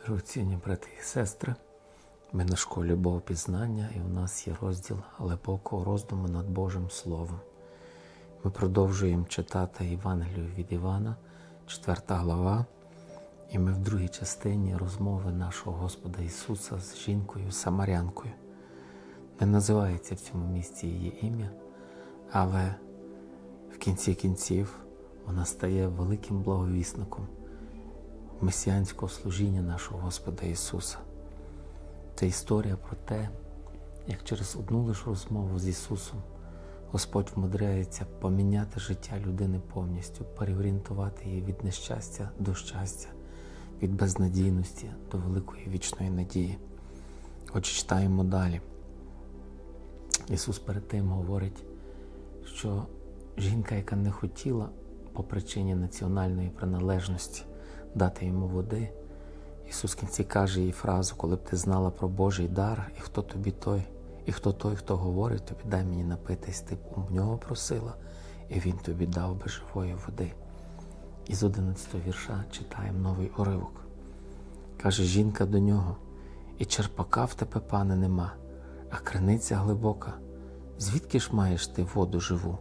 Дорогоцінні брати і сестри, ми на школі Богопізнання і у нас є розділ глибокого роздуму над Божим Словом. Ми продовжуємо читати Євангелію від Івана, 4 глава, і ми в другій частині розмови нашого Господа Ісуса з жінкою Самарянкою. Не називається в цьому місці її ім'я, але в кінці кінців вона стає великим благовісником месіанського служіння нашого Господа Ісуса. Це історія про те, як через одну лише розмову з Ісусом Господь вмудряється поміняти життя людини повністю, переорієнтувати її від нещастя до щастя, від безнадійності до великої вічної надії. Отже, читаємо далі. Ісус перед тим говорить, що жінка, яка не хотіла по причині національної приналежності дати йому води, Ісус в кінці каже їй фразу, коли б ти знала про Божий дар, і хто тобі той, і хто той, хто говорить, тобі дай мені напитись, ти б у нього просила, і він тобі дав би живої води. І з 11 вірша читаємо новий уривок. Каже жінка до нього, і черпака в тебе, пане, нема, а криниця глибока. Звідки ж маєш ти воду живу?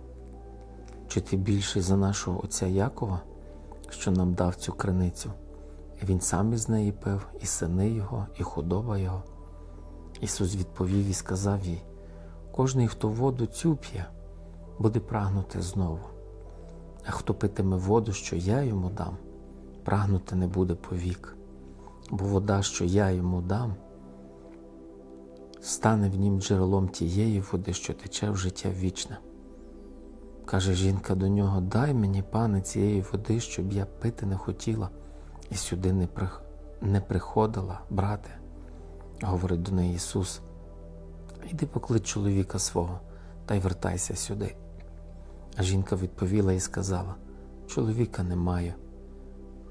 Чи ти більший за нашого отця Якова, що нам дав цю криницю? І він сам із неї пив, і сини його, і худоба його. Ісус відповів і сказав їй: кожний, хто воду цю п'є, буде прагнути знову. А хто питиме воду, що я йому дам, прагнути не буде повік, бо вода, що я йому дам, стане в нім джерелом тієї води, що тече в життя вічне. Каже жінка до нього: Дай мені, пане, цієї води, щоб я пити не хотіла, і сюди не, при... не приходила, брате. Говорить до неї Ісус. Іди поклич чоловіка свого та й вертайся сюди. А жінка відповіла і сказала: Чоловіка не маю.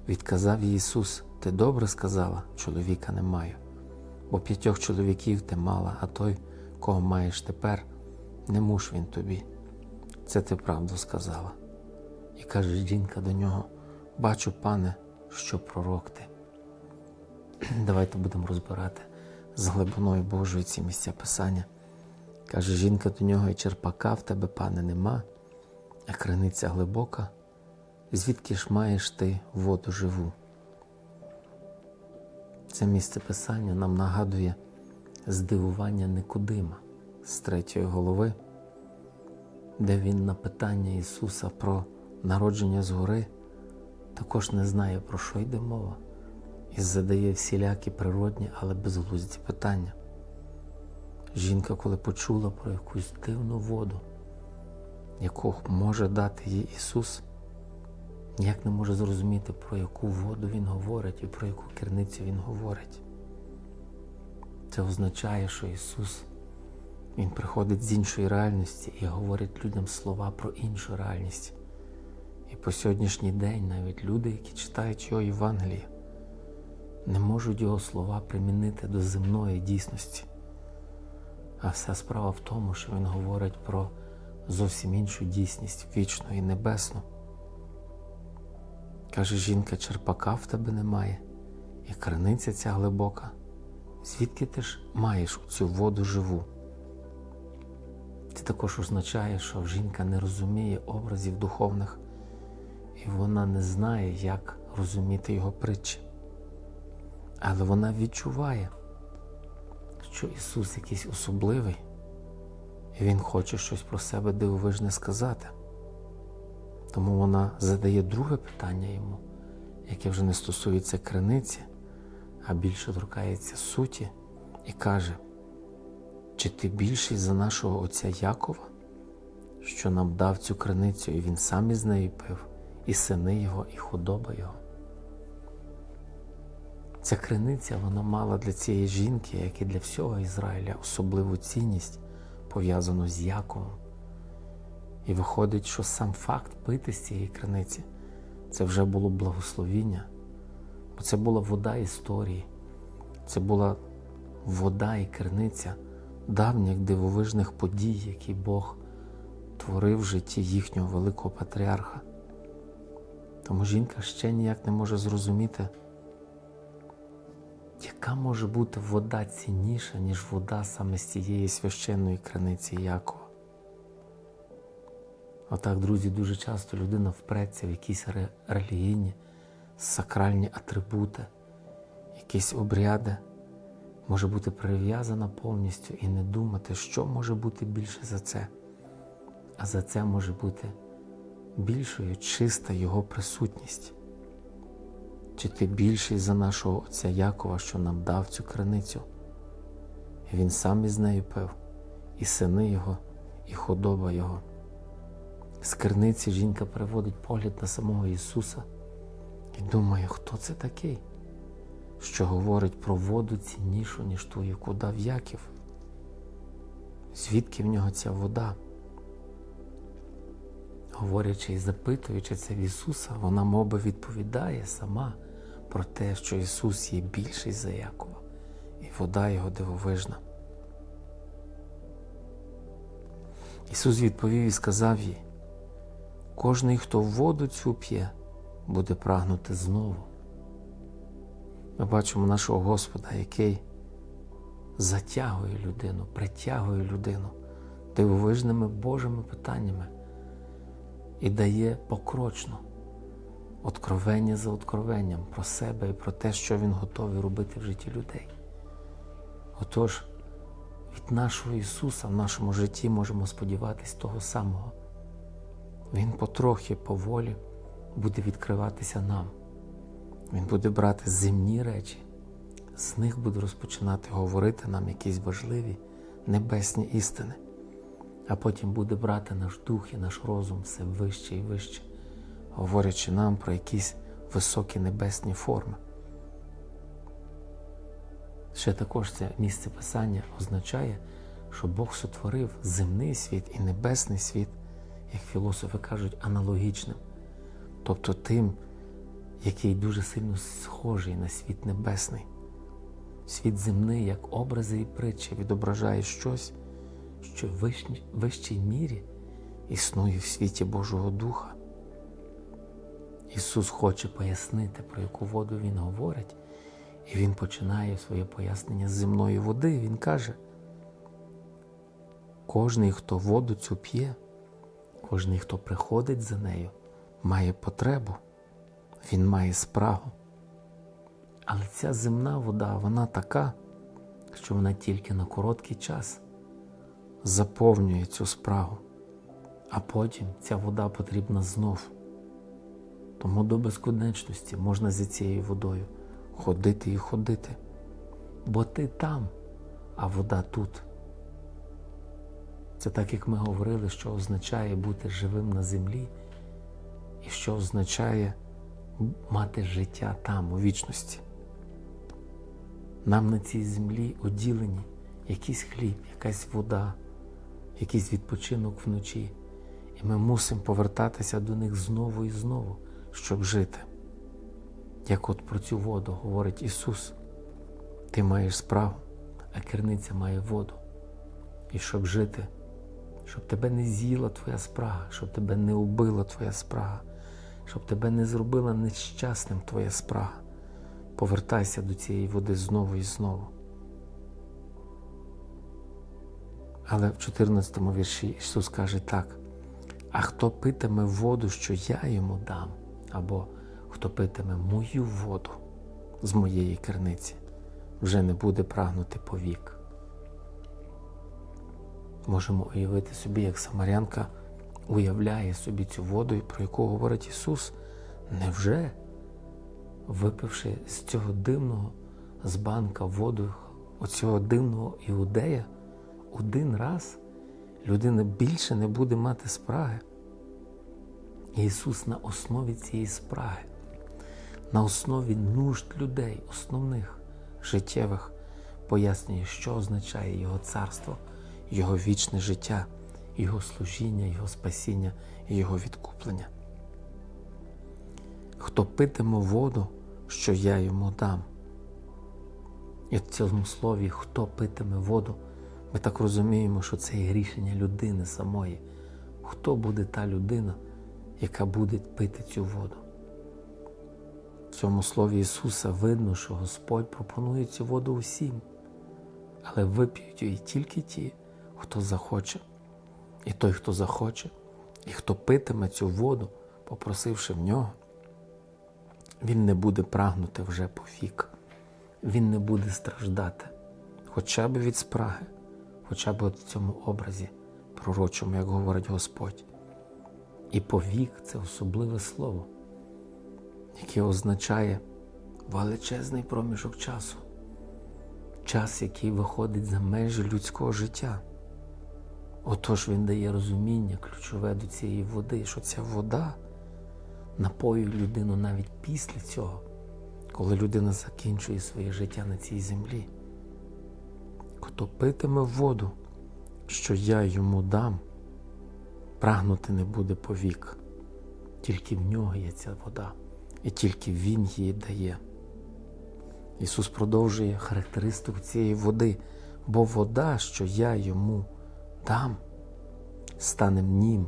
Відказав їй Ісус: Ти добре сказала, чоловіка не маю, бо п'ятьох чоловіків ти мала, а той, кого маєш тепер, не муж він тобі. Це ти правду сказала. І каже жінка до нього: Бачу, пане, що пророк ти. Давайте будемо розбирати з глибиною Божої ці місця Писання. Каже жінка до нього, і черпака в тебе, пане, нема, а криниця глибока, звідки ж маєш ти воду живу? Це місце Писання нам нагадує здивування Никодима з третьої голови, де він на питання Ісуса про народження згори також не знає, про що йде мова, і задає всілякі природні, але безглузді питання. Жінка, коли почула про якусь дивну воду, яку може дати їй Ісус, ніяк не може зрозуміти, про яку воду Він говорить і про яку керницю Він говорить. Це означає, що Ісус Він приходить з іншої реальності і говорить людям слова про іншу реальність. І по сьогоднішній день навіть люди, які читають його Євангеліє, не можуть його слова примінити до земної дійсності. А вся справа в тому, що він говорить про зовсім іншу дійсність, вічну і небесну. Каже жінка, черпака в тебе немає, і криниця ця глибока. Звідки ти ж маєш цю воду живу? Також означає, що жінка не розуміє образів духовних, і вона не знає, як розуміти його притчі. Але вона відчуває, що Ісус якийсь особливий, і Він хоче щось про себе дивовижне сказати. Тому вона задає друге питання йому, яке вже не стосується криниці, а більше торкається суті, і каже: чи ти більший за нашого отця Якова, що нам дав цю криницю, і він сам із неї пив, і сини його, і худоба його? Ця криниця вона мала для цієї жінки, як і для всього Ізраїля, особливу цінність, пов'язану з Яковом. І виходить, що сам факт пити з цієї криниці це вже було благословіння, бо це була вода історії, це була вода і криниця давніх дивовижних подій, які Бог творив в житті їхнього великого патріарха. Тому жінка ще ніяк не може зрозуміти, Яка може бути вода цінніша, ніж вода саме з цієї священної криниці Якова? Отак, друзі, дуже часто людина впреться в якісь релігійні, сакральні атрибути, якісь обряди, може бути прив'язана повністю і не думати, що може бути більше за це. А за це може бути більшою чиста Його присутність. Чи ти більший за нашого отця Якова, що нам дав цю криницю? Він сам із нею пив, і сини його, і худоба його. З криниці жінка переводить погляд на самого Ісуса і думає, хто це такий, що говорить про воду ціннішу, ніж ту, яку дав Яків. Звідки в нього ця вода? Говорячи і запитуючи це в Ісуса, вона мовби відповідає сама про те, що Ісус є більший за Якова, і вода його дивовижна. Ісус відповів і сказав їй: кожний, хто воду цю п'є, буде прагнути знову. Ми бачимо нашого Господа, який затягує людину, притягує людину дивовижними Божими питаннями і дає покрочно откровення за откровенням про себе і про те, що Він готовий робити в житті людей. Отож, від нашого Ісуса в нашому житті можемо сподіватись того самого. Він потрохи, поволі буде відкриватися нам. Він буде брати земні речі, з них буде розпочинати говорити нам якісь важливі небесні істини, а потім буде брати наш дух і наш розум все вище і вище, говорячи нам про якісь високі небесні форми. Ще також це місце писання означає, що Бог сотворив земний світ і небесний світ, як філософи кажуть, аналогічним, тобто тим, який дуже сильно схожий на світ небесний. Світ земний, як образи і притчі, відображає щось, що в вищ- вищій мірі існує в світі Божого Духа. Ісус хоче пояснити, про яку воду Він говорить, і Він починає своє пояснення з земної води. Він каже: кожний, хто воду цю п'є, кожний, хто приходить за нею, має потребу, він має спрагу. Але ця земна вода, вона така, що вона тільки на короткий час заповнює цю спрагу, а потім ця вода потрібна знов. Тому до безконечності можна за цією водою ходити і ходити, бо ти там, а вода тут. Це так, як ми говорили, що означає бути живим на землі, і що означає мати життя там, у вічності. Нам на цій землі оділені якийсь хліб, якась вода, якийсь відпочинок вночі, і ми мусимо повертатися до них знову і знову, щоб жити. Як от про цю воду говорить Ісус, ти маєш справу, а керниця має воду. І щоб жити, щоб тебе не з'їла твоя спрага, щоб тебе не убила твоя спрага, щоб тебе не зробила нещасним твоя спрага. Повертайся до цієї води знову і знову. Але в 14 вірші Ісус каже так: а хто питиме воду, що я йому дам, або хто питиме мою воду з моєї керниці, вже не буде прагнути повік. Можемо уявити собі, як Самарянка уявляє собі цю воду, про яку говорить Ісус, невже, випивши з цього дивного з банка воду, оцього дивного іудея, один раз людина більше не буде мати спраги. Ісус на основі цієї спраги, на основі нужд людей, основних життєвих, пояснює, що означає Його царство, Його вічне життя, Його служіння, Його спасіння і Його відкуплення. Хто питиме воду, що я йому дам. І в цьому слові, хто питиме воду, ми так розуміємо, що це є рішення людини самої. Хто буде та людина, яка буде пити цю воду? В цьому слові Ісуса видно, що Господь пропонує цю воду усім, але вип'ють її тільки ті, хто захоче. І той, хто захоче, і хто питиме цю воду, попросивши в нього, він не буде прагнути вже повік, він не буде страждати, хоча б від спраги, хоча б от в цьому образі пророчому, як говорить Господь. І повік це особливе слово, яке означає величезний проміжок часу, час, який виходить за межі людського життя. Отож він дає розуміння ключове до цієї води, що ця вода напоює людину навіть після цього, коли людина закінчує своє життя на цій землі. Хто питиме воду, що я йому дам, прагнути не буде повік. Тільки в нього є ця вода, і тільки Він її дає. Ісус продовжує характеристику цієї води, бо вода, що я йому дам, стане в нім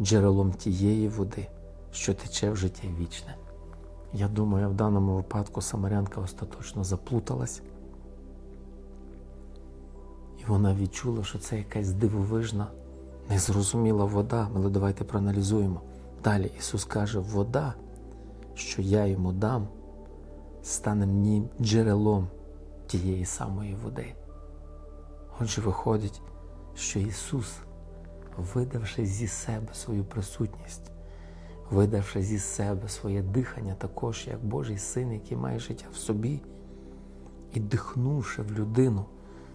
джерелом тієї води, що тече в життя вічне. Я думаю, в даному випадку Самарянка остаточно заплуталась, і вона відчула, що це якась дивовижна, незрозуміла вода. Але давайте проаналізуємо. Далі Ісус каже, вода, що я йому дам, стане мені джерелом тієї самої води. Отже, виходить, що Ісус, видавши зі себе свою присутність, видавши зі себе своє дихання, також як Божий син, який має життя в собі, і дихнувши в людину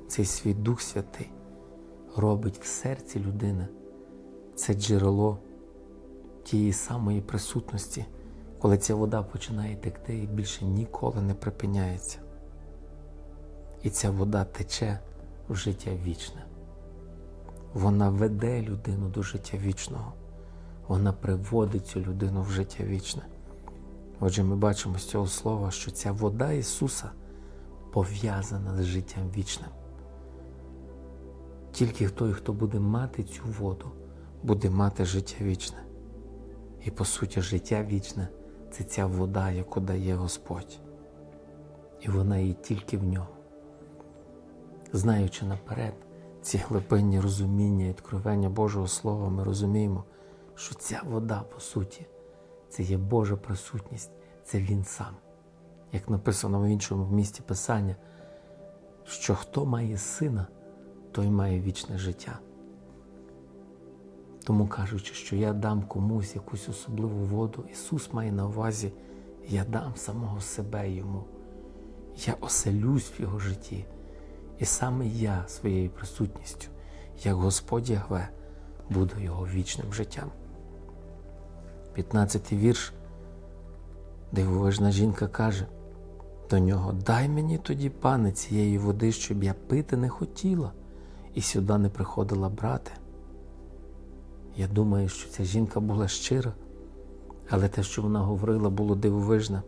цей свій Дух Святий, робить в серці людини це джерело тієї самої присутності, коли ця вода починає текти і більше ніколи не припиняється. І ця вода тече в життя вічне. Вона веде людину до життя вічного. Вона приводить цю людину в життя вічне. Отже, ми бачимо з цього слова, що ця вода Ісуса пов'язана з життям вічним. Тільки той, хто буде мати цю воду, буде мати життя вічне. І по суті, життя вічне це ця вода, яку дає Господь. І вона є тільки в ньому. Знаючи наперед ці глибинні розуміння і відкровення Божого Слова, ми розуміємо, що ця вода, по суті, це є Божа присутність, це Він сам. Як написано в іншому місті Писання, що хто має сина, той має вічне життя. Тому кажучи, що я дам комусь якусь особливу воду, Ісус має на увазі, я дам самого себе йому. Я оселюсь в його житті. І саме я своєю присутністю, як Господь Ягве, буду його вічним життям. 15 вірш. Дивовижна жінка каже до нього: Дай мені тоді, пане, цієї води, щоб я пити не хотіла і сюди не приходила брати. Я думаю, що ця жінка була щира, але те, що вона говорила, було дивовижне.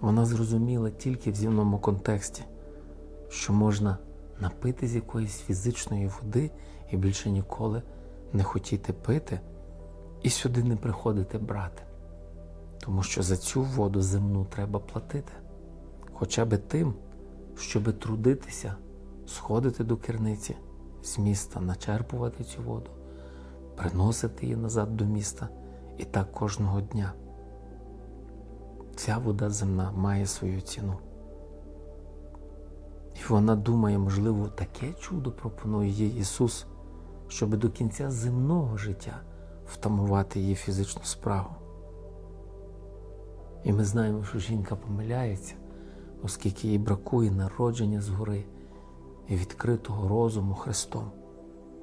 Вона зрозуміла тільки в земному контексті, що можна напити з якоїсь фізичної води і більше ніколи не хотіти пити і сюди не приходити брати. Тому що за цю воду земну треба платити, хоча би тим, щоби трудитися, сходити до керниці з міста, начерпувати цю воду, приносити її назад до міста і так кожного дня. Ця вода земна має свою ціну. Вона думає, можливо, таке чудо пропонує їй Ісус, щоб до кінця земного життя втамувати її фізичну справу. І ми знаємо, що жінка помиляється, оскільки їй бракує народження згори і відкритого розуму Христом,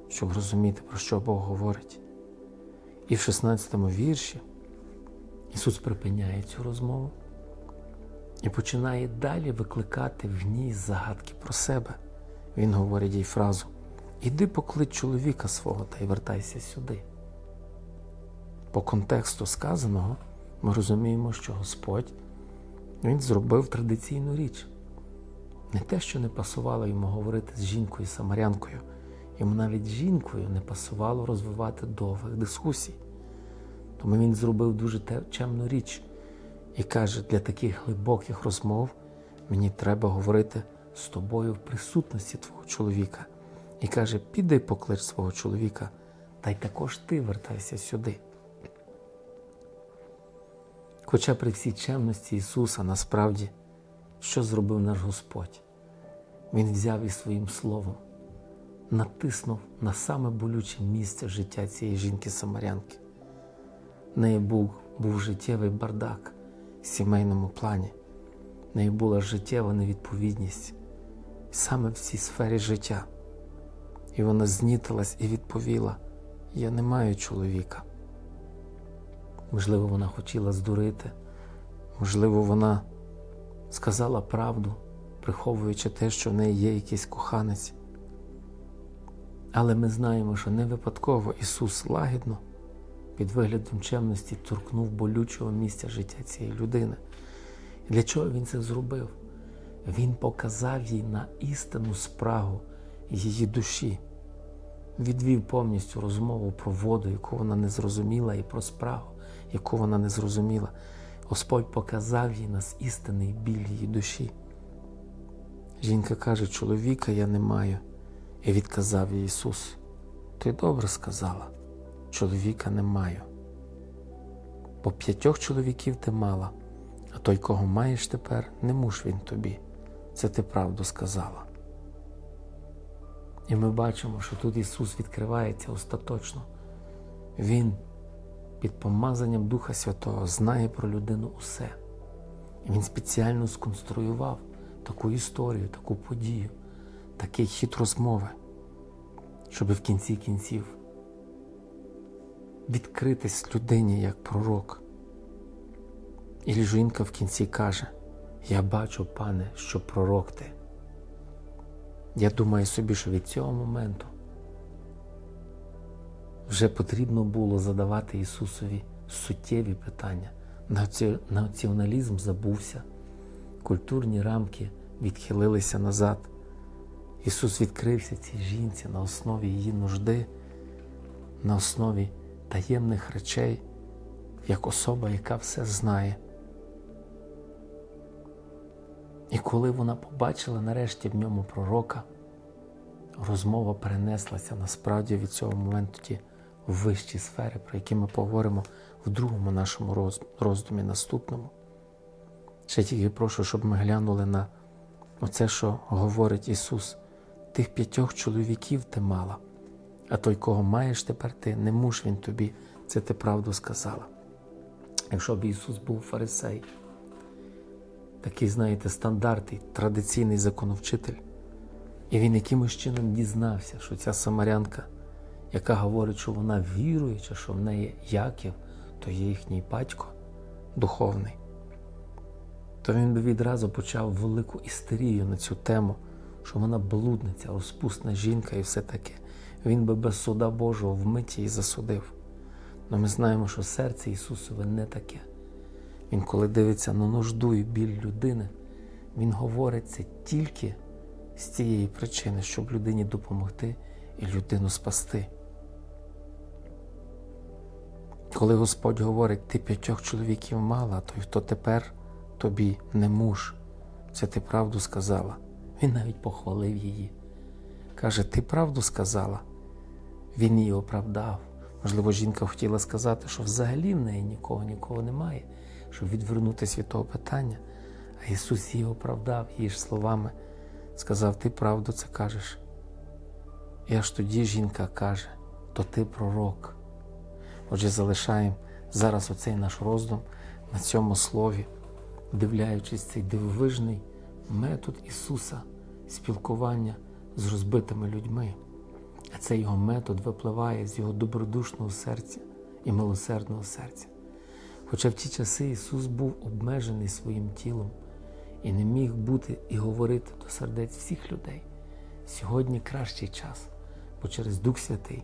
щоб розуміти, про що Бог говорить. І в 16 вірші Ісус припиняє цю розмову і починає далі викликати в ній загадки про себе. Він говорить їй фразу: Іди поклич чоловіка свого та й вертайся сюди. По контексту сказаного ми розуміємо, що Господь Він зробив традиційну річ. Не те, що не пасувало йому говорити з жінкою самарянкою, йому навіть жінкою не пасувало розвивати довгих дискусій. Тому він зробив дуже чемну річ І каже, для таких глибоких розмов мені треба говорити з тобою в присутності твого чоловіка. І каже, піди поклич свого чоловіка, та й також ти вертайся сюди. Хоча при всій чемності Ісуса насправді, що зробив наш Господь? Він взяв і своїм словом, натиснув на саме болюче місце життя цієї жінки-самарянки. В неї був, був життєвий бардак сімейному плані, в неї була життєва невідповідність саме в цій сфері життя. І вона знітилась і відповіла: Я не маю чоловіка. Можливо, вона хотіла здурити, можливо, вона сказала правду, приховуючи те, що в неї є якийсь коханець. Але ми знаємо, що не випадково Ісус лагідно, під виглядом чемності, торкнув болючого місця життя цієї людини. Для чого Він це зробив? Він показав їй на істинну спрагу її душі, відвів повністю розмову про воду, яку вона не зрозуміла, і про спрагу, яку вона не зрозуміла. Господь показав їй нас істинний біль її душі. Жінка каже, чоловіка я не маю. І відказав їй Ісус, ти добре сказала, чоловіка не маю. Бо п'ятьох чоловіків ти мала, а той, кого маєш тепер, не муж він тобі. Це ти правду сказала. І ми бачимо, що тут Ісус відкривається остаточно. Він під помазанням Духа Святого знає про людину усе. Він спеціально сконструював таку історію, таку подію, такий хід розмови, щоб в кінці кінців відкритись людині як пророк. І жінка в кінці каже: Я бачу, пане, що пророк ти. Я думаю собі, що від цього моменту вже потрібно було задавати Ісусові суттєві питання. Націоналізм забувся, культурні рамки відхилилися назад. Ісус відкрився цій жінці на основі її нужди, на основі таємних речей, як особа, яка все знає. І коли вона побачила нарешті в ньому пророка, розмова перенеслася насправді від цього моменту ті вищі сфери, про які ми поговоримо в другому нашому роздумі наступному. Ще тільки прошу, щоб ми глянули на оце, що говорить Ісус. Тих п'ятьох чоловіків ти мала, а той, кого маєш тепер ти, не муж він тобі, це ти правду сказала. Якщо б Ісус був фарисей, такий, знаєте, стандартний, традиційний законовчитель, і він якимось чином дізнався, що ця самарянка, яка говорить, що вона віруюча, що в неї Яків, то є їхній батько духовний, то він би відразу почав велику істерію на цю тему, що вона блудниця, розпусна жінка і все таке. Він би без суда Божого вмиті її засудив. Але ми знаємо, що серце Ісусове не таке. Він, коли дивиться на нужду і біль людини, він говорить це тільки з цієї причини, щоб людині допомогти і людину спасти. Коли Господь говорить, ти п'ятьох чоловіків мала, той, хто тепер тобі не муж, це ти правду сказала. Він навіть похвалив її. Каже, ти правду сказала. Він її оправдав. Можливо, жінка хотіла сказати, що взагалі в неї нікого нікого немає, щоб відвернутися від того питання. А Ісус її оправдав її ж словами, сказав: Ти правду це кажеш. І аж тоді жінка каже, то ти пророк. Отже, залишаємо зараз оцей наш роздум на цьому слові, вдивляючись цей дивовижний метод Ісуса спілкування з розбитими людьми. А цей його метод випливає з його добродушного серця і милосердного серця. Хоча в ті часи Ісус був обмежений своїм тілом і не міг бути і говорити до сердець всіх людей. Сьогодні кращий час, бо через Дух Святий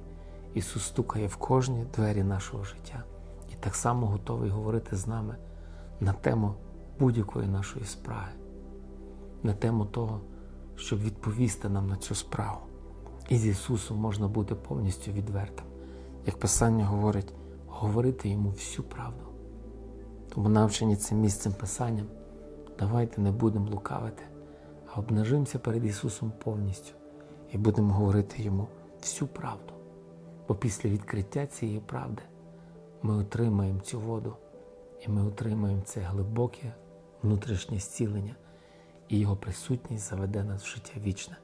Ісус стукає в кожні двері нашого життя і так само готовий говорити з нами на тему будь-якої нашої справи, на тему того, щоб відповісти нам на цю справу. І з Ісусом можна бути повністю відвертим. Як Писання говорить, говорити йому всю правду. Тому навчені цим місцем Писанням, давайте не будемо лукавити, а обнажимося перед Ісусом повністю і будемо говорити Йому всю правду. Бо після відкриття цієї правди ми отримаємо цю воду, і ми отримаємо це глибоке внутрішнє зцілення, і Його присутність заведе нас в життя вічне.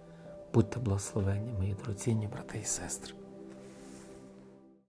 Будьте благословенні, мої дорогоцінні брати і сестри.